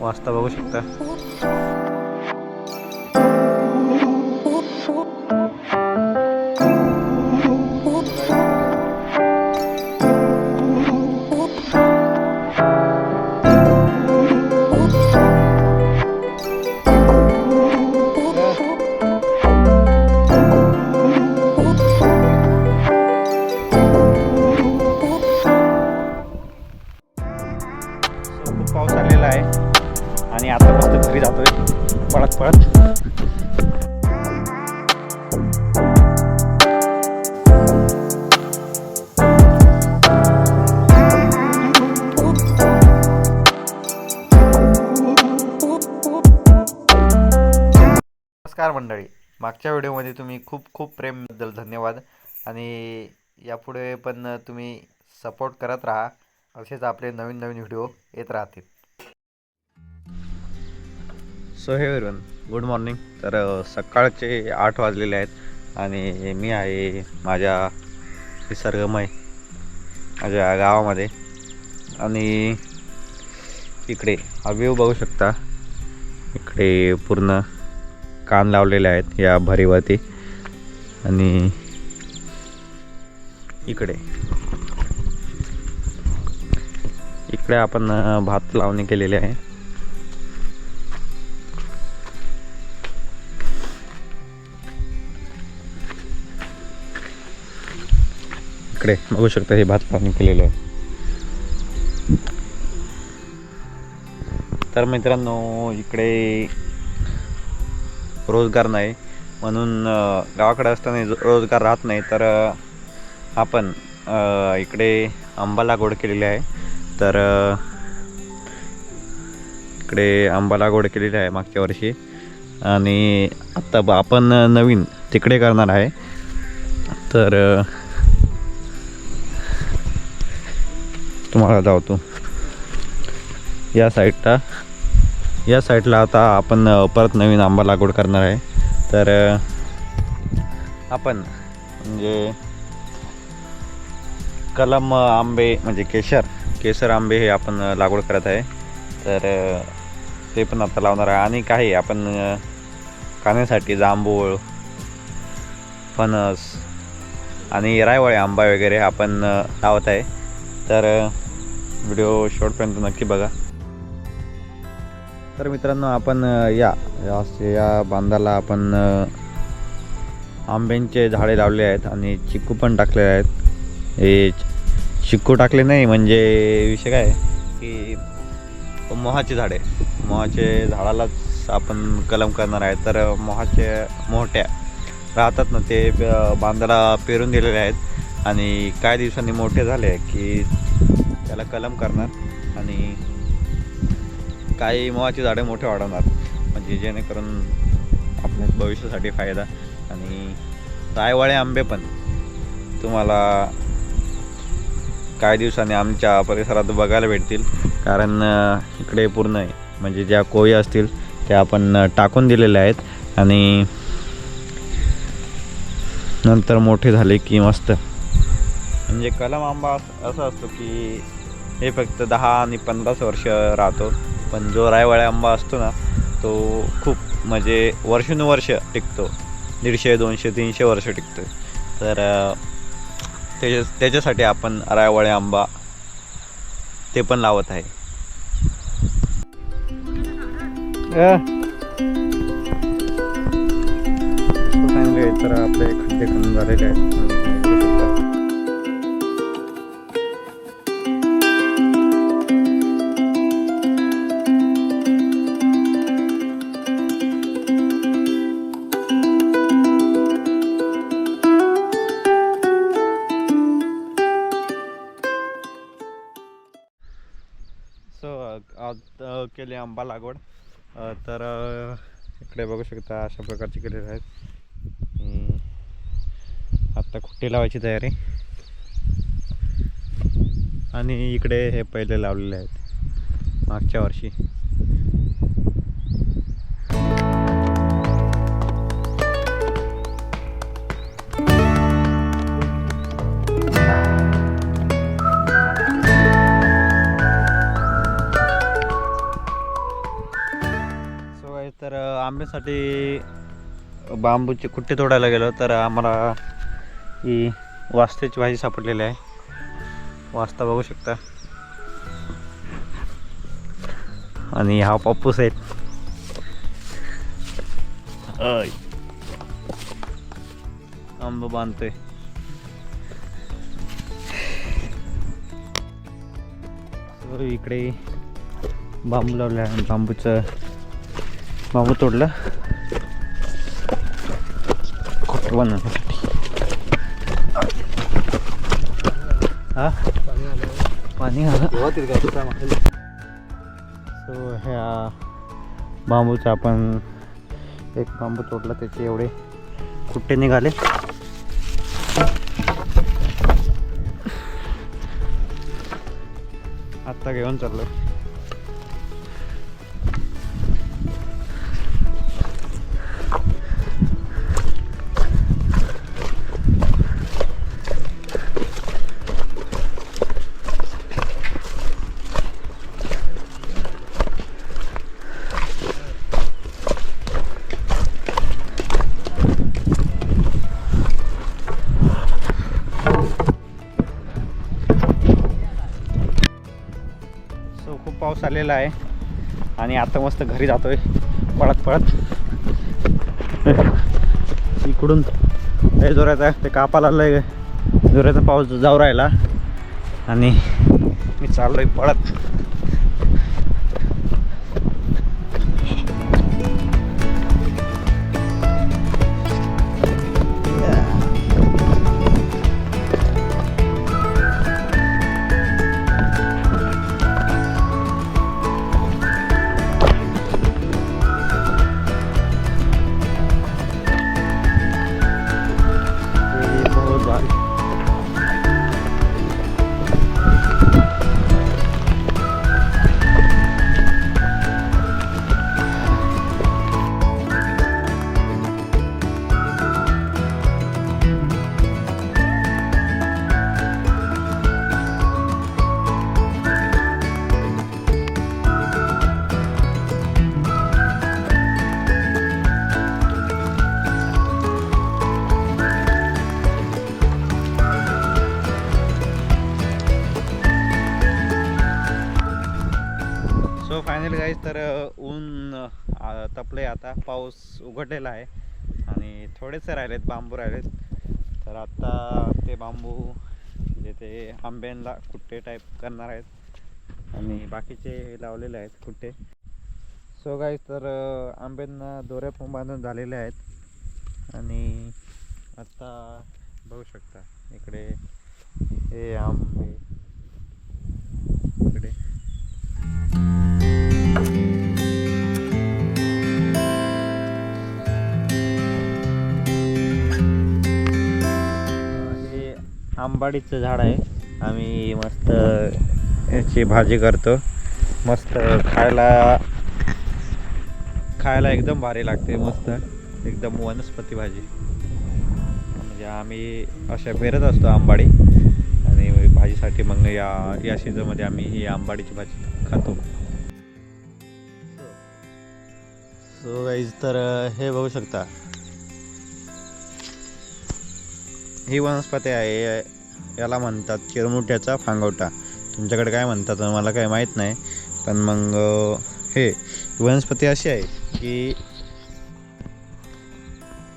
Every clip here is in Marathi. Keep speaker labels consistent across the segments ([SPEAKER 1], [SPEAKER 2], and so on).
[SPEAKER 1] वाचता बघू शकता. घरी जातोय. पळत पळत. नमस्कार मंडळी. मागच्या व्हिडिओमध्ये तुम्ही खूप खूप प्रेमबद्दल धन्यवाद. आणि यापुढे पण तुम्ही सपोर्ट करत राहा. असेच आपले नवीन नवीन व्हिडिओ येत राहतील. सो हे वेरवन गुड मॉर्निंग तर सकाळचे आठ वाजलेले आहेत आणि मी आहे माझ्या निसर्गमय माझ्या गावामध्ये. आणि इकडे हा बघू शकता इकडे पूर्ण कान लावलेले आहेत या भरीवरती. आणि इकडे इकडे आपण भात लावणी केलेली आहे. इकडे बघू शकता हे भात पाणी केलेलं आहे. तर मित्रांनो इकडे रोजगार नाही. म्हणून गावाकडे असताना जो- रोजगार राहत नाही. तर आपण इकडे आंबा लागवड केलेली आहे. तर इकडे आंबा लागवड केलेली आहे मागच्या वर्षी. आणि आत्ता ब- आपण नवीन तिकडे करणार आहे. तर तुम्हाला जावतो या साईडला या साईडला आता आपण परत नवीन आंबा लागवड करणार आहे. तर आपण म्हणजे कलम आंबे म्हणजे केशर केसर आंबे हे आपण लागवड करत आहे. तर ते पण आता लावणार आहे. आणि काही आपण खाण्यासाठी जांभूळ फणस आणि रायवळे आंबा वगैरे आपण लावत आहे. तर व्हिडिओ शेवटपर्यंत नक्की बघा. तर मित्रांनो आपण या या बांधाला आपण आंब्यांचे झाडे लावले आहेत आणि चिकू पण टाकलेले आहेत. हे चिकू टाकले नाही म्हणजे विषय काय की मोहाचे झाडे. मोहाचे झाडालाच आपण कलम करणार आहे. तर मोहाचे मोठ्या राहतात ना ते बांधाला पेरून दिलेले आहेत. आणि काही दिवसांनी मोठे झाले की त्याला कलम करणार आणि काही मोहाची झाडे मोठे वाढवणार. म्हणजे जेणेकरून आपल्या भविष्यासाठी फायदा. आणि रायवाळे आंबे पण. तुम्हाला काही दिवसांनी आमच्या परिसरात बघायला भेटतील. कारण इकडे पूर्ण आहे. म्हणजे ज्या कोळी असतील त्या आपण टाकून दिलेल्या आहेत. आणि नंतर मोठे झाले की मस्त. म्हणजे कलम आंबा असं असा असतो की हे फक्त दहा आणि पंधराच वर्ष राहतो. पण जो रायवाळा आंबा असतो ना तो खूप म्हणजे वर्षानुवर्ष टिकतो. दीडशे दोनशे तीनशे वर्ष टिकतो तर त्याच्या त्याच्यासाठी आपण रायवाळे आंबा ते पण लावत आहे. तर आपले खड्डे खणून झालेले आहेत. आंबा लागवड. तर इकडे बघू शकता अशा प्रकारचे केलेले आहेत. आत्ता खुट्टी लावायची तयारी. आणि इकडे हे पहिले लावलेले आहेत. मागच्या वर्षी. अ, बांबूचे कुट्टे तोडायला गेलो तर आम्हाला ही वास्त्याची भाजी सापडलेली आहे. वास्ता बघू शकता. आणि हा पप्पूस आहे. आंब बांधतोय. इकडे बांबू लावला आहे बांबूचं बांबू तोडला. खोट बनवण्यासाठी? हा? पाणी आलं. सो ह्या बांबूचा आपण एक बांबू तोडला त्याचे एवढे कुट्टे निघाले? आत्ता घेऊन चाललो पाऊस आलेला आहे. आणि आता मस्त घरी जातोय. पळत पळत. इकडून लय जोराचा ते कापाला लय जोराचा पाऊस जाऊ राहिला. आणि मी चाललोय पळत. सो तर ऊन तपले आता. पाऊस उघडलेला आहे. आणि थोडेसे राहिलेत बांबू राहिलेत. तर आत्ता ते बांबू जे ते आंब्यांना कुट्टे टाईप करणार आहेत. आणि बाकीचे लावलेले आहेत कुट्टे. सो गाईज तर आंब्यांना दोऱ्या पण बांधून झालेले आहेत. आणि आत्ता बघू शकता इकडे हे आंबे. इकडे. आंबाडीचं झाड आहे. आम्ही मस्त याची भाजी करतो. मस्त खायला खायला एकदम भारी लागते मस्त. एकदम वनस्पती भाजी. म्हणजे आम्ही अशा पेरत असतो आंबाडी. आणि भाजीसाठी मग या या सीझनमध्ये आम्ही ही आंबाडीची भाजी खातो. सो गाईज तर हे बघू शकता. ही वनस्पती आहे याला म्हणतात चिरमुट्याचा फांगवटा. तुमच्याकडे काय म्हणतात मला काही माहीत नाही पण मग हे वनस्पती अशी आहे की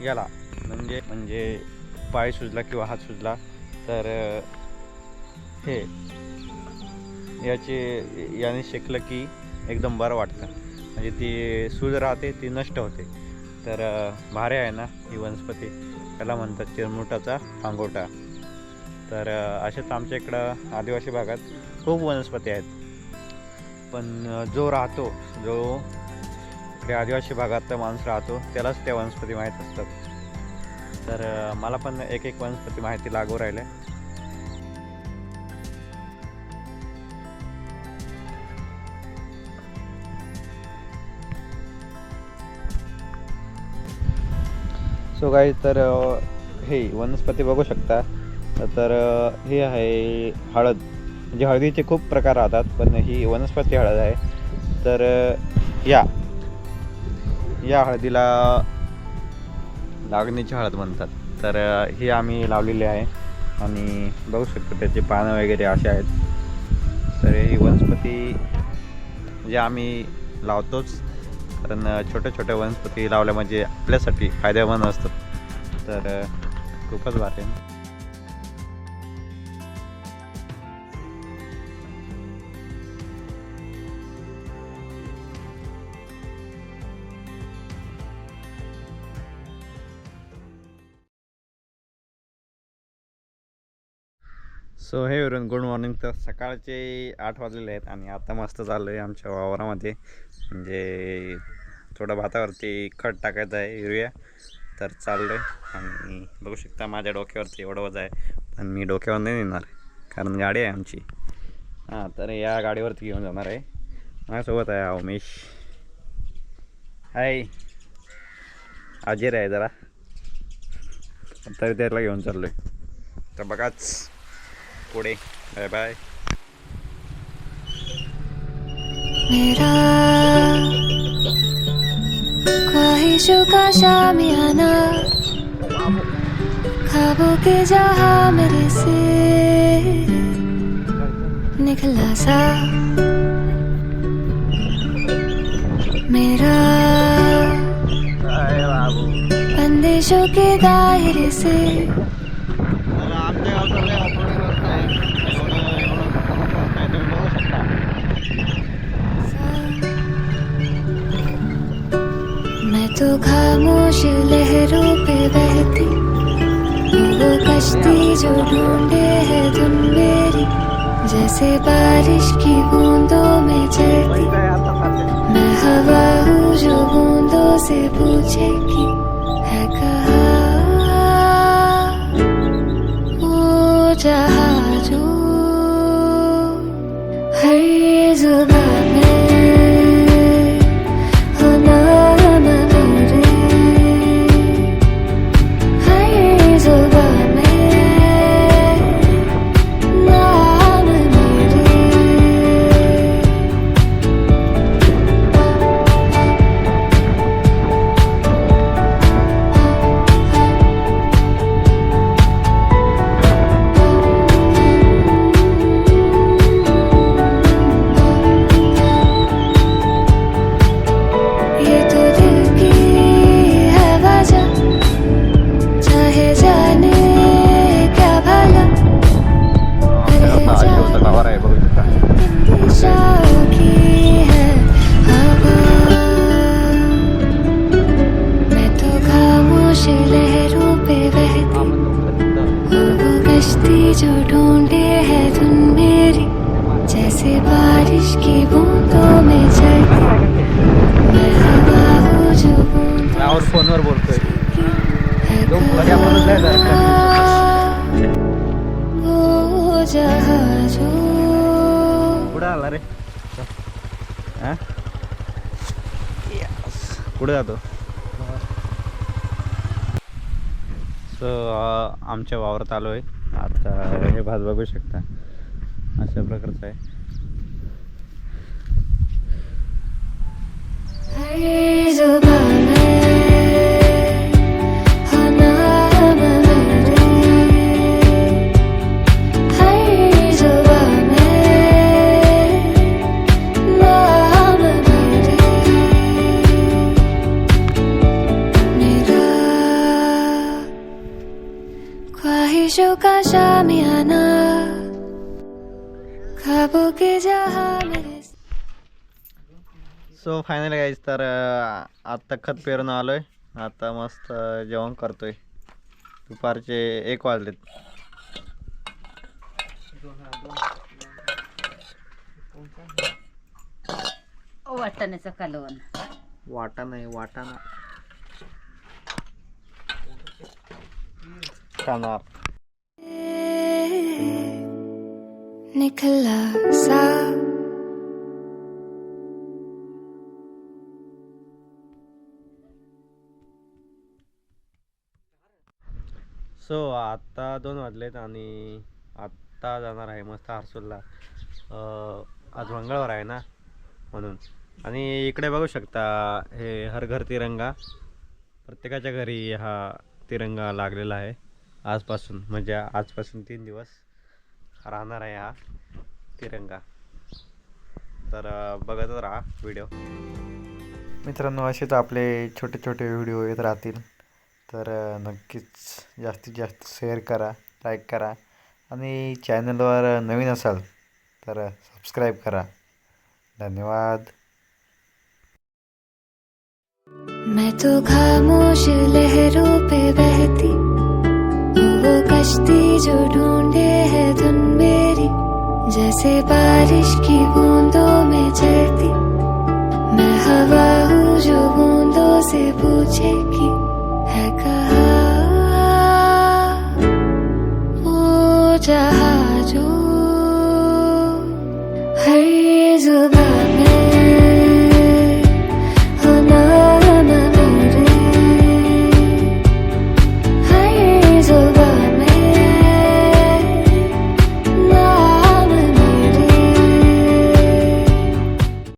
[SPEAKER 1] याला म्हणजे म्हणजे पाय सुजला किंवा हात सुजला तर हे याचे याने शेकलं की एकदम बरं वाटतं. म्हणजे ती सूज राहते ती नष्ट होते. तर भारी आहे ना ही वनस्पती. त्याला म्हणतात चिरमुटाचा फांगोटा तर असेच आमच्या इकडं आदिवासी भागात खूप वनस्पती आहेत. पण जो राहतो जो इकडे आदिवासी भागात माणूस राहतो त्यालाच त्या वनस्पती माहीत असतात. तर मला पण एक एक वनस्पती माहिती लागू राहिले. सो काही तर हे वनस्पती बघू शकता. तर हे आहे हळद. म्हणजे हळदीचे खूप प्रकार राहतात पण ही वनस्पती हळद आहे. तर या. या हळदीला लागणीची हळद म्हणतात. तर ही आम्ही लावलेली आहे. आणि बघू शकतो त्याचे पानं वगैरे असे आहेत. तर ही वनस्पती म्हणजे आम्ही लावतोच. कारण छोट्या छोट्या वनस्पती लावल्या म्हणजे आपल्यासाठी फायदेमंद असतात. तर खूपच भारी सो हे वरून गुड मॉर्निंग तर सकाळचे आठ वाजलेले आहेत आणि आता मस्त चाललो आहे आमच्या वावरामध्ये. म्हणजे थोडं भातावरती खत टाकायचं आहे युरिया तर चाललो आहे आणि बघू शकता माझ्या डोक्यावरती एवढं वजा आहे पण मी डोक्यावर नाही नेणार कारण गाडी आहे आमची. हां तर या गाडीवरती घेऊन जाणार आहे. माझ्यासोबत आहे हा उमेश. हाय अजय आहे जरा. तरी त्याला घेऊन चाललो आहे तर बघाच. पुढे बाय बाय।
[SPEAKER 2] मेरा ख्वाहिशों का शामियाना ख्वाबों के जहाँ मेरे से निकला सा। मेरा बंदिशों के दायरे से खामोश लहरों पे बहती। वो कश्ती जो ढूंढे है तुम मेरी जैसे बारिश की बूंदों में चलती मैं हवा हूँ जो बूंदों से पूछे कि है कहा? वो जहाजों हर जुबान।
[SPEAKER 1] फोनवर बोलतोय. कुठं आला रे? कुठे जातो? सो आमच्या वावरात आलो आहे आता हे भात बघू शकता. अशा प्रकारचं आहे.
[SPEAKER 2] हर जुबान
[SPEAKER 1] सो फायनली गाईज तर आत्ता खत पेरून आलो आहे आता मस्त जेवण करतोय. दुपारचे एक वाजलेत.
[SPEAKER 3] वाटाण्याचं कालवण.
[SPEAKER 1] वाटा नाही वाटाणा. खाणार.
[SPEAKER 2] निकला सो
[SPEAKER 1] आत्ता दोन वाजलेत आणि आत्ता जाणार आहे मस्त हर्सूलला आज मंगळवार आहे ना म्हणून. आणि इकडे बघू शकता हे हर घर तिरंगा. प्रत्येकाच्या घरी हा तिरंगा लागलेला आहे. आजपासून म्हणजे आजपासून तीन दिवस राहणार आहे हा तिरंगा. तर बघतच राहा व्हिडिओ. मित्रांनो असेच आपले छोटे छोटे व्हिडिओ येत राहतील. तर नक्कीच जास्तीत जास्त शेअर करा लाईक करा आणि चॅनलवर नवीन असाल तर सबस्क्राईब करा. धन्यवाद.
[SPEAKER 2] मैं तो खामोश लहरों पे बहती वो कश्ती जो ढूंढे है धुन मेरी जैसे बारिश की बूंदों में चलती